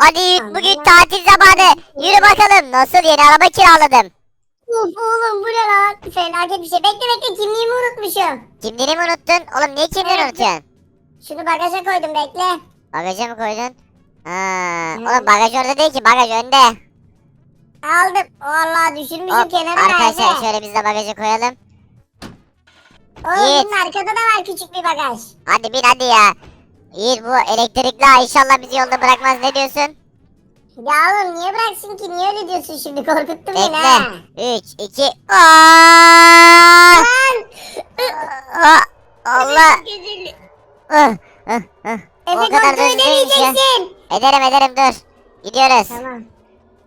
Hadi Yiğit bugün tatil zamanı. Yürü bakalım. Nasıl yeni araba kiraladım. Of oğlum bu ne lan? Felaket bir şey. Bekle bekle kimliğimi unutmuşum. Kimliğini mi unuttun? Oğlum niye kimliğini Evet. unutuyorsun? Şunu bagaja koydum bekle. Bagaja mı koydun? Ha, oğlum bagaj orada değil ki bagaj önde. Aldım. Vallahi düşürmüşüm Hop, kenara arkadaşlar nerede? şöyle biz de bagaja koyalım. Oğlum Yiğit. bunun arkada da var küçük bir bagaj. Hadi bin hadi ya. Yiğit bu elektrikli ağ inşallah bizi yolda bırakmaz ne diyorsun? Ya oğlum niye bıraksın ki? Niye öyle diyorsun şimdi? Korkuttun beni ha. Bekle. 3, 2, Aaaa! Lan! Aa, Allah. Ah, ah, ah. O Efe kadar da kontrol hızlı değilmiş ya. edemeyeceksin. Ederim ederim dur. Gidiyoruz. Tamam.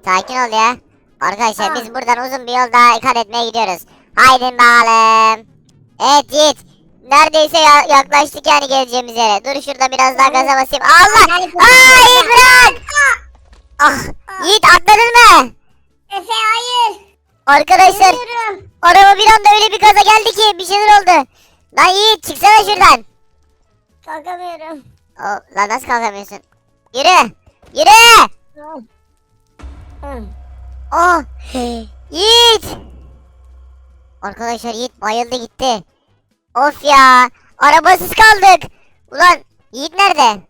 Sakin ol ya. Arkadaşlar Tamam. biz buradan uzun bir yol daha kat etmeye gidiyoruz. Haydi bakalım. Evet Yiğit. Neredeyse ya- yaklaştık yani geleceğimiz yere. Dur şurada biraz daha gaza basayım. Allah! Aa Yiğit bırak! Ah! Yiğit atladın mı? Efe hayır. Arkadaşlar araba bir anda öyle bir gaza geldi ki bir şeyler oldu. Lan Yiğit çıksana şuradan. Kalkamıyorum. O, lan nasıl kalkamıyorsun? Yürü! Yürü! Oh! Yiğit! Arkadaşlar Yiğit bayıldı gitti. Of ya! Arabasız kaldık. Ulan Yiğit nerede?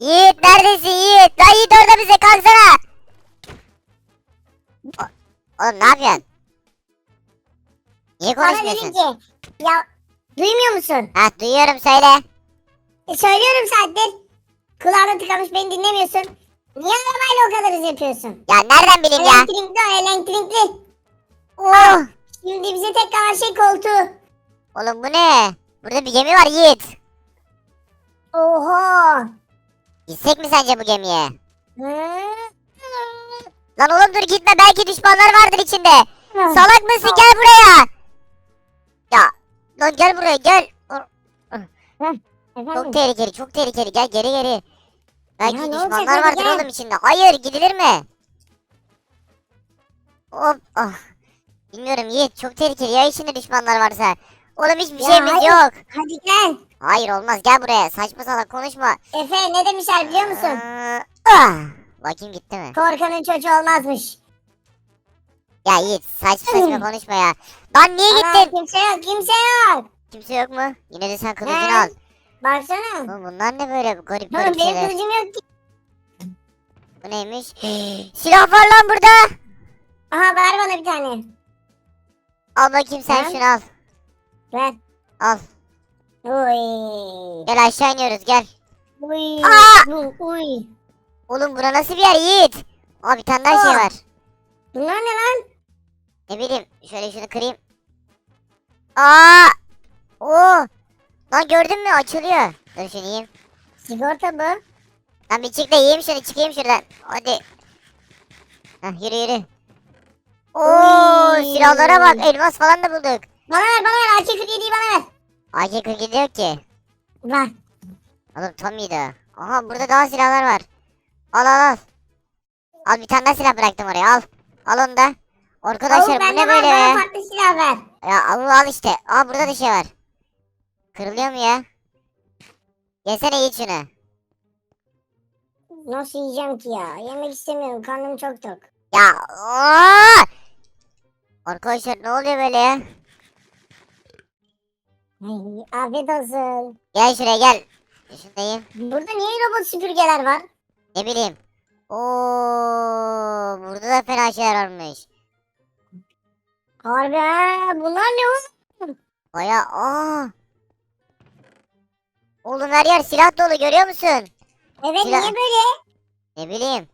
Yiğit neredesin Yiğit? Lan Yiğit orada bize kalksana. O- Oğlum ne yapıyorsun? Niye Bana konuşmuyorsun? dedi ki ya duymuyor musun? Ha duyuyorum söyle. E, söylüyorum saattir. Kulağına tıkamış beni dinlemiyorsun. Niye arabayla o kadar hız yapıyorsun? Ya nereden bileyim ya? Elektrikli o elektrikli. Oh! Şimdi bize tek kalan şey koltuğu. Oğlum bu ne? Burada bir gemi var Yiğit. Oho. Gitsek mi sence bu gemiye? Lan oğlum dur gitme belki düşmanlar vardır içinde. Salak mısın gel buraya. Ya lan gel buraya gel. Çok tehlikeli çok tehlikeli gel geri geri. Belki Ya düşmanlar vardır gel. oğlum içinde. Hayır gidilir mi? Hop ah. Bilmiyorum Yiğit çok tehlikeli ya içinde düşmanlar varsa. Oğlum hiçbir Ya şeyimiz hayır. yok. Hadi gel. Hayır olmaz gel buraya saçma salak konuşma. Efe ne demişler biliyor musun? Ee, ah. Bakayım gitti mi? Korkanın çocuğu olmazmış. Ya Yiğit saçma saçma konuşma ya. Lan niye gittin? kimse yok kimse yok. Kimse yok mu? Yine de sen kılıcını He. al. Baksana. Oğlum bunlar ne böyle garip garip benim şeyler. kılıcım yok ki. Bu neymiş? Silah var lan burada. Aha ver bana bir tane. Al bakayım sen Ha? şunu al. Ver. Al. Uy. Gel aşağı iniyoruz gel. Uy. Aa! Uy. Oğlum bura nasıl bir yer Yiğit? Aa bir tane daha şey var. Bunlar ne lan? Ne bileyim. Şöyle şunu kırayım. Aa! Oo! Lan gördün mü açılıyor. Dur şunu yiyeyim. Sigorta bu. Lan bir çık da yiyeyim şunu çıkayım şuradan. Hadi. Hah yürü yürü. Oo silahlara bak elmas falan da bulduk. Bana ver bana ver. AK-47'yi bana ver. AK-47 yok ki. Ver. Oğlum Tommy'ydi o. Aha burada daha silahlar var. Al al al. Al bir tane daha silah bıraktım oraya al. Al onu da. Arkadaşlar bu ne var, böyle be? farklı silah ver. Ya al al işte. Aa burada da şey var. Kırılıyor mu ya? Yesene yiğit şunu. Nasıl yiyeceğim ki ya? Yemek istemiyorum. Karnım çok tok. Ya aa! Arkadaşlar ne oluyor böyle ya? Afiyet olsun. Gel şuraya gel. Şundayım. Burada niye robot süpürgeler var? Ne bileyim. Oo, burada da fena şeyler varmış. Harbi ha. Bunlar ne oğlum? Baya aa. Oğlum her yer silah dolu görüyor musun? Evet Silah- niye böyle? Ne bileyim.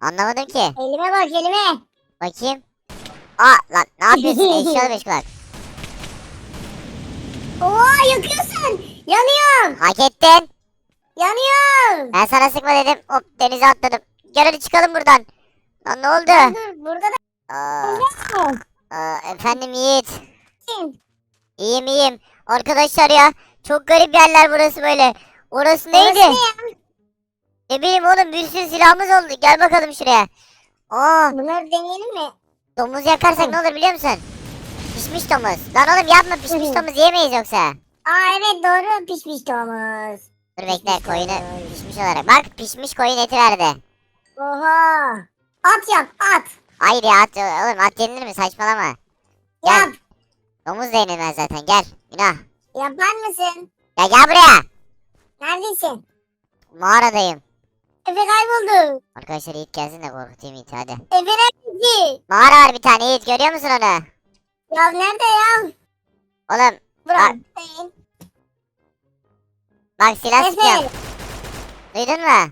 Anlamadım ki. Elime bak elime. Bakayım. Aa lan ne yapıyorsun eşyalı beş kulak. Oo yakıyorsun. Yanıyorum. Hak ettin. Yanıyorum. Ben sana sıkma dedim. Hop denize atladım. Gel hadi çıkalım buradan. Lan ne oldu? Dur, burada da Aa, aa, efendim Yiğit. İyiyim iyiyim. Arkadaşlar ya çok garip yerler burası böyle. Orası neydi? Orası ne ya? Ne bileyim oğlum bir sürü silahımız oldu. Gel bakalım şuraya. Aa Bunları deneyelim mi? domuz yakarsak ne olur biliyor musun? Pişmiş domuz. Lan oğlum yapma pişmiş domuz yemeyiz yoksa. Aa evet doğru pişmiş domuz. Dur bekle Pişmiş koyunu koyun. pişmiş olarak. Bak pişmiş koyun eti verdi. Oha. At yap at. Hayır ya at oğlum at yenilir mi saçmalama. Gel. Yap. Domuz da yenilmez zaten gel. Günah. Yapar mısın? Ya gel buraya. Neredesin? Mağaradayım. Efe kayboldu. Arkadaşlar Yiğit gelsin de korkutayım Yiğit'i hadi. Efe neredesin? Mağara var bir tane Yiğit görüyor musun onu? Ya nerede ya? Oğlum Bırak. bak silah Efe. sıkıyorum. Duydun mu?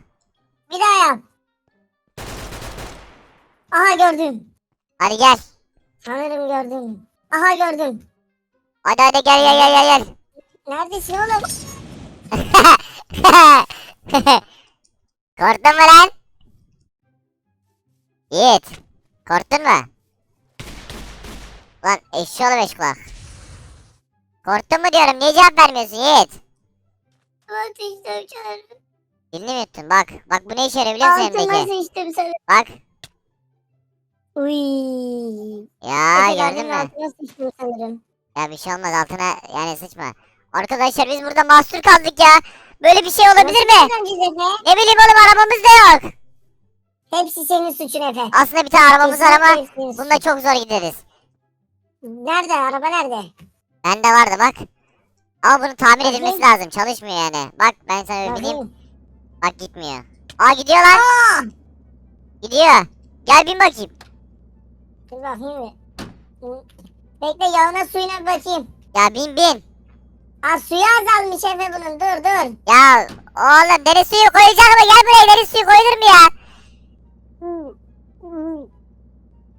Bir daha yap. Aha gördüm. Hadi gel. Sanırım gördüm. Aha gördüm. Hadi hadi gel gel gel gel gel. Neredesin oğlum? Korktun mu lan? Yiğit. Korktun mu? Lan eşşoğlu beş kulak. Korktun mu diyorum niye cevap vermiyorsun Yiğit? Ateşten çağırdım. Dilini mi yuttun bak. Bak bu ne işe yarıyor biliyor musun Altıma elimdeki? sıçtım sana. Bak. Uy. Ya gördün mü? Altıma sıçtım sanırım. Ya bir şey olmaz altına yani sıçma. Arkadaşlar biz burada mahsur kaldık ya. Böyle bir şey olabilir mi? Nasıl Efe? Ne bileyim oğlum arabamız da yok. Hepsi senin suçun Efe. Aslında bir tane arabamız var ama Kesinlikle çok zor gideriz. Nerede? Araba nerede? Bende vardı bak. Ama bunun tamir edilmesi lazım. Çalışmıyor yani. Bak ben sana bileyim. Bakayım. Bak gitmiyor. Aa gidiyor lan. Aa! Gidiyor. Gel bin bakayım. Dur bakayım bir. Bekle yağına suyuna bir bakayım. Ya bin bin. Aa suyu azalmış Efe bunun dur dur. Ya oğlum deniz suyu koyacak mı? Gel buraya deniz suyu koyulur mu ya?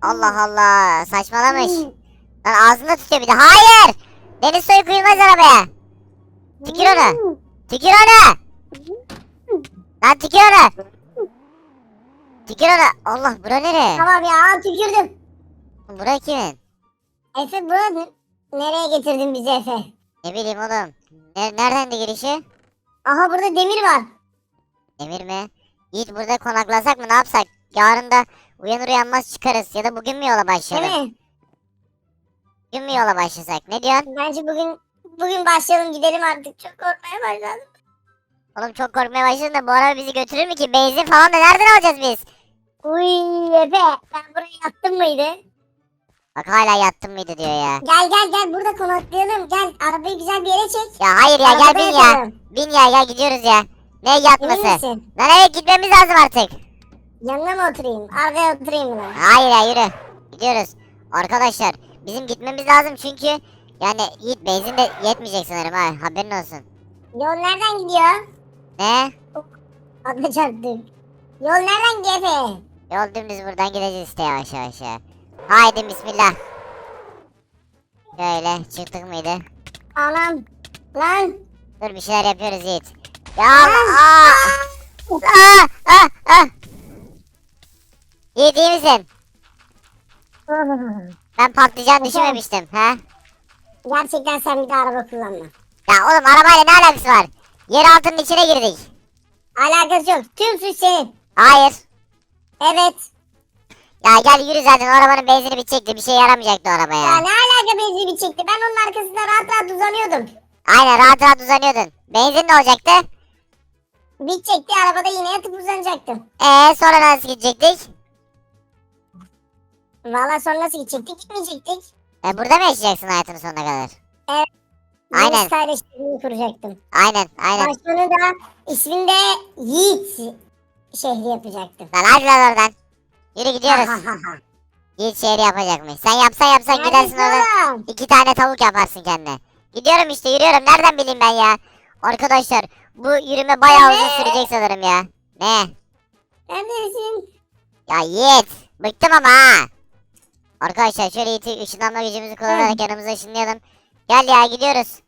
Allah Allah. Saçmalamış. Lan ağzında tutuyor bir de. Hayır. Deniz suyu koyulmaz arabaya. Tükür onu. Tükür onu. Lan tükür onu. Tükür onu. Allah bura nere? Tamam ya tükürdüm. Bura kimin? Efe bu nereye getirdin bizi Efe? Ne bileyim oğlum. Ne, nereden de girişi? Aha burada demir var. Emir mi? Yiğit burada konaklasak mı ne yapsak? Yarın da uyanır uyanmaz çıkarız. Ya da bugün mü yola Değil başlayalım? mi? Bugün mü yola başlasak? Ne diyorsun? Bence bugün bugün başlayalım gidelim artık. Çok korkmaya başladım. Oğlum çok korkmaya başladın da bu araba bizi götürür mü ki? Benzin falan da nereden alacağız biz? Uy Efe ben buraya yattım mıydı? Bak hala yattın mıydı diyor ya. Gel gel gel burada konaklayalım. Gel arabayı güzel bir yere çek. Ya hayır ya gel Arabada bin ya. yatalım. Bin ya gel gidiyoruz ya. Ne Emin yatması? misin? Lan evet gitmemiz lazım artık. Yanına mı oturayım? Arkaya oturayım mı? Hayır ya yürü. Gidiyoruz. Arkadaşlar bizim gitmemiz lazım çünkü yani Yiğit benzin de yetmeyecek sanırım ha haberin olsun. Yol nereden gidiyor? Ne? Atla çarptım. Yol nereden gidiyor Efe? Yol dümdüz buradan gideceğiz işte yavaş yavaş ya. Haydi bismillah. Şöyle çıktık mıydı? Anam. Lan. Dur bir şeyler yapıyoruz Yiğit. Ya Allah. Aa. Aa, aa, aa. Yiğit iyi misin? Ben patlayacağını Efendim? düşünmemiştim. He? Gerçekten sen bir de araba kullanma. Ya oğlum arabayla ne alakası var? Yer altının içine girdik. Alakası yok. Tüm suç senin. Hayır. Evet. Ya gel yürü zaten arabanın benzini bitecekti. Bir şey yaramayacaktı o Ya arabaya. ne alaka benzin bitecekti? Ben onun arkasında rahat rahat uzanıyordum. Aynen rahat rahat uzanıyordun. Benzin ne olacaktı? Bitecekti arabada yine yatıp uzanacaktım. Ee sonra nasıl gidecektik? Valla sonra nasıl gidecektik? Gitmeyecektik. E burada mı yaşayacaksın hayatının sonuna kadar? Aynen. Deniz kardeşliğini kuracaktım. Aynen aynen. Başkanı da ismini de Yiğit şehri yapacaktım. Lan hadi lan oradan. Yürü gidiyoruz. Yiğit şehri yapacakmış. Sen yapsan yapsan gidersin oradan. Oğlum? iki tane tavuk yaparsın kendine. Gidiyorum işte yürüyorum. Nereden bileyim ben ya? Arkadaşlar bu yürüme bayağı uzun sürecek sanırım ya. Ne? Neredesin? Ya Yiğit. Bıktım ama ha. Arkadaşlar şöyle Yiğit'i ışınlanma gücümüzü kullanarak yanımıza ışınlayalım. Gel ya gidiyoruz.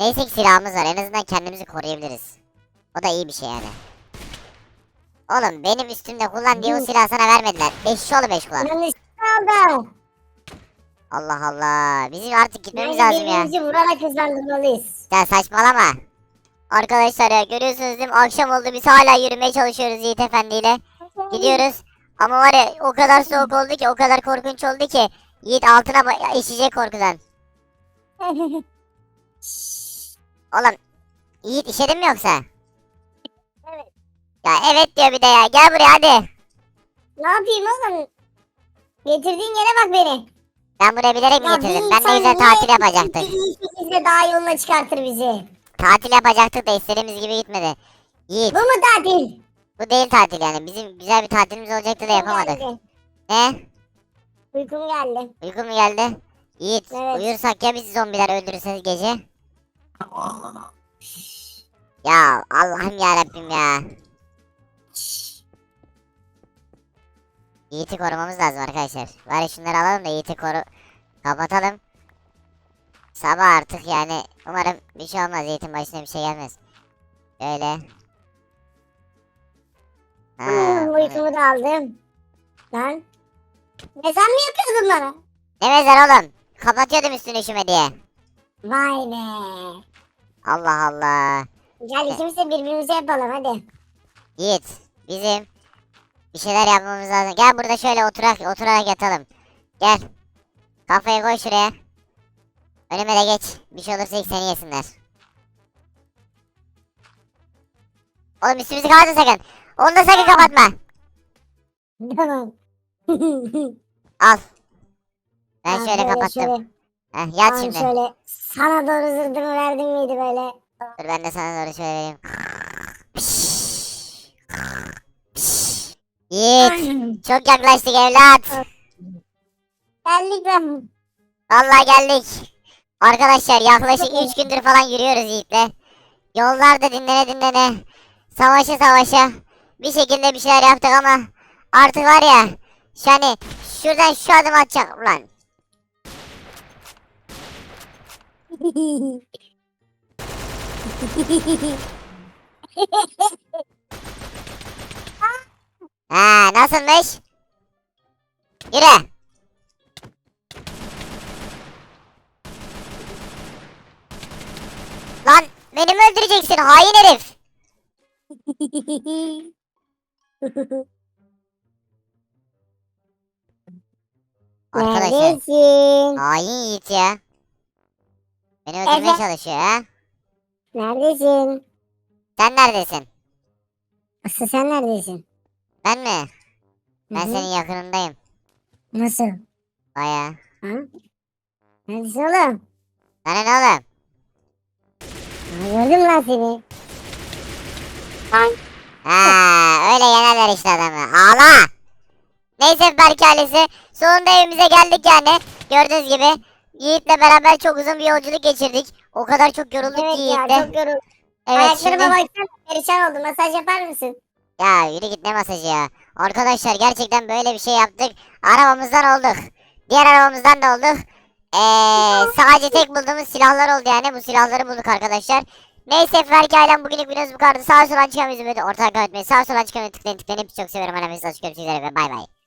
Neyse ki silahımız var. En azından kendimizi koruyabiliriz. O da iyi bir şey yani. Oğlum benim üstümde kullan diye o silahı sana vermediler. Eşşoğlu beş kulak. Yanlış aldı. Allah Allah. Bizim artık gitmemiz lazım ya. birbirimizi vurarak hızlandırmalıyız. Sen saçmalama. Arkadaşlar ya görüyorsunuz değil mi? Akşam oldu biz hala yürümeye çalışıyoruz Yiğit Efendi ile. Gidiyoruz. Ama var ya o kadar soğuk oldu ki o kadar korkunç oldu ki Yiğit altına işecek korkudan. Oğlum Yiğit işedin mi yoksa? Ya evet diyor bir de ya. Gel buraya hadi. Ne yapayım oğlum? Getirdiğin yere bak beni. Ben buraya bilerek mi getirdim? Ben de güzel tatil yapacaktık. İyi şekilde daha yoluna çıkartır bizi. Tatil yapacaktık da istediğimiz gibi gitmedi. Yiğit Bu mu tatil? Bu değil tatil yani. Bizim güzel bir tatilimiz olacaktı da yapamadık. Geldi. Ne? Uykum geldi. Uykun mu geldi? Yiğit Evet. uyursak ya bizi zombiler öldürürse gece? Ya Allah'ım ya Rabbim ya. Yiğit'i korumamız lazım arkadaşlar. Bari şunları alalım da Yiğit'i koru kapatalım. Sabah artık yani umarım bir şey olmaz Yiğit'in başına bir şey gelmez. Öyle. Hmm, uykumu da aldım. Lan. Ne sen mi yapıyordun bana? Ne mezar oğlum? Kapatıyordum üstünü üşüme diye. Vay be. Allah Allah. Gel ikimiz de birbirimize yapalım hadi. Yiğit bizim bir şeyler yapmamız lazım. Gel burada şöyle oturak oturarak yatalım. Gel. Kafayı koy şuraya. Önüme de geç. Bir şey olursa ilk seni yesinler. Oğlum üstümüzü kapatın sakın. Onu da sakın kapatma. Tamam. Al. Ben Aa, şöyle böyle kapattım. şöyle, Heh, yat şimdi. şöyle sana doğru zırdımı verdim miydi böyle? Dur ben de sana doğru şöyle vereyim. Yiğit. Çok yaklaştık evlat. Geldik ben. Vallahi geldik. Arkadaşlar yaklaşık 3 gündür falan yürüyoruz Yiğit'le. Yollarda dinlene dinlene. Savaşa savaşa. Bir şekilde bir şeyler yaptık ama artık var ya. Yani şuradan şu adım atacak ulan. Ha nasılmış? Yürü. Lan beni mi öldüreceksin hain herif? Arkadaşlar Neredesin? hain Yiğit ya. Beni öldürmeye Evet. çalışıyor ha. Neredesin? Sen neredesin? Asıl sen neredesin? Ben mi? Ben Hı hı. senin yakınındayım. Nasıl? Baya. Ha? Neredesin oğlum? Sana ne oğlum? Ha, gördüm lan seni. Ha, öyle yenerler işte adamı. Ağla. Neyse Berk ailesi. Sonunda evimize geldik yani. Gördüğünüz gibi. Yiğit'le beraber çok uzun bir yolculuk geçirdik. O kadar çok yorulduk Evet ki ya Yiğit'le. çok yoruldum. Evet şimdi. Ayaklarıma baksana perişan oldum. Masaj yapar mısın? Ya yürü git ne masajı ya. Arkadaşlar gerçekten böyle bir şey yaptık. Arabamızdan olduk. Diğer arabamızdan da olduk. Ee, sadece tek bulduğumuz silahlar oldu yani. Bu silahları bulduk arkadaşlar. Neyse Ferki ailem bugünlük videomuz bu kadar. Sağ sola çıkan bizim ortadan kaybetmeyin. Sağ sola çıkan tıklayın tıklayın. Hepsi çok severim. Anamızı açık görüşürüz. Bay bay.